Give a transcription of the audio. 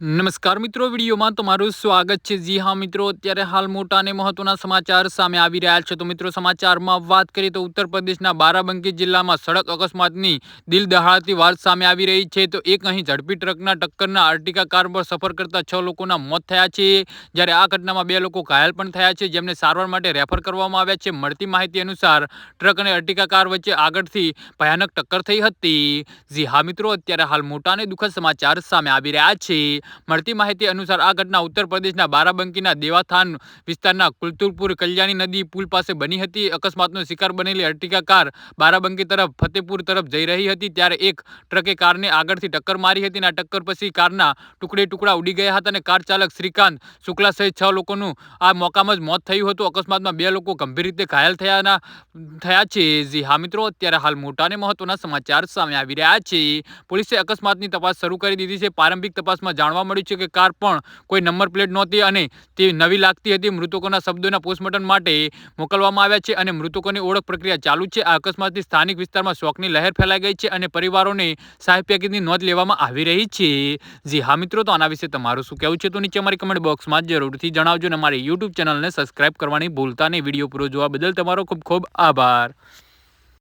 નમસ્કાર મિત્રો, વિડીયોમાં તમારું સ્વાગત છે. જી હા મિત્રો, અત્યારે હાલ મોટા અને મહત્વના સમાચાર સામે આવી રહ્યા છે. તો મિત્રો, સમાચારમાં વાત કરીએ તો ઉત્તર પ્રદેશના બારાબંકી જિલ્લામાં સડક અકસ્માતની દિલ દહાડતી વાત સામે આવી રહી છે. તો એક અહીં ઝડપી ટ્રકના ટક્કરના આર્ટિકા કાર પર સફર કરતા છ લોકોના મોત થયા છે. જ્યારે આ ઘટનામાં બે લોકો ઘાયલ પણ થયા છે. જેમને સારવાર માટે રેફર કરવામાં આવ્યા છે. મળતી માહિતી અનુસાર, ટ્રક અને અર્ટિકા કાર વચ્ચે આગળથી ભયાનક ટક્કર થઈ હતી. જી હા મિત્રો, અત્યારે હાલ મોટા અને દુઃખદ સમાચાર સામે આવી રહ્યા છે. મળતી માહિતી અનુસાર આ ઘટના ઉત્તર પ્રદેશના બારાબંકીના દેવાથાન વિસ્તારના કુલતુરપુર કલ્યાણી નદી પુલ પાસે બની હતી. અકસ્માતનો શિકાર બનેલી અર્ટિકા કાર બારાબંકી તરફ ફતેપુર તરફ જઈ રહી હતી, ત્યારે એક ટ્રકે કારને આગળથી ટક્કર મારી હતી અને ટક્કર પછી કારના ટુકડે ટુકડા ઉડી ગયા હતા અને કાર ચાલક શ્રીકાંત શુક્લા સહિત છ લોકોનું આ મોકામાં જ મોત થયું હતું. અકસ્માતમાં બે લોકો ગંભીર રીતે ઘાયલ થયાના, થયા છે. જી હા મિત્રો, અત્યારે હાલ મોટા અને મહત્વના સમાચાર સામે આવી રહ્યા છે. પોલીસે અકસ્માતની તપાસ શરૂ કરી દીધી છે. પ્રારંભિક તપાસમાં જાણવા જાણવા મળ્યું છે કે કાર પણ કોઈ નંબર પ્લેટ નહોતી અને તે નવી લાગતી હતી. મૃતકોના શબ્દોના પોસ્ટમોર્ટમ માટે મોકલવામાં આવ્યા છે અને મૃતકોની ઓળખ પ્રક્રિયા ચાલુ છે. આ અકસ્માતથી સ્થાનિક વિસ્તારમાં શોકની લહેર ફેલાઈ ગઈ છે અને પરિવારોને સહાય પેકેજની નોંધ લેવામાં આવી રહી છે. જી હા મિત્રો, તો આના વિશે તમારું શું કહેવું છે તો નીચે અમારી કમેન્ટ બોક્સમાં જરૂરથી જણાવજો અને અમારી યુટ્યુબ ચેનલને સબસ્ક્રાઈબ કરવાની ભૂલતા નહીં. વીડિયો પૂરો જોવા બદલ તમારો ખૂબ ખૂબ આભાર.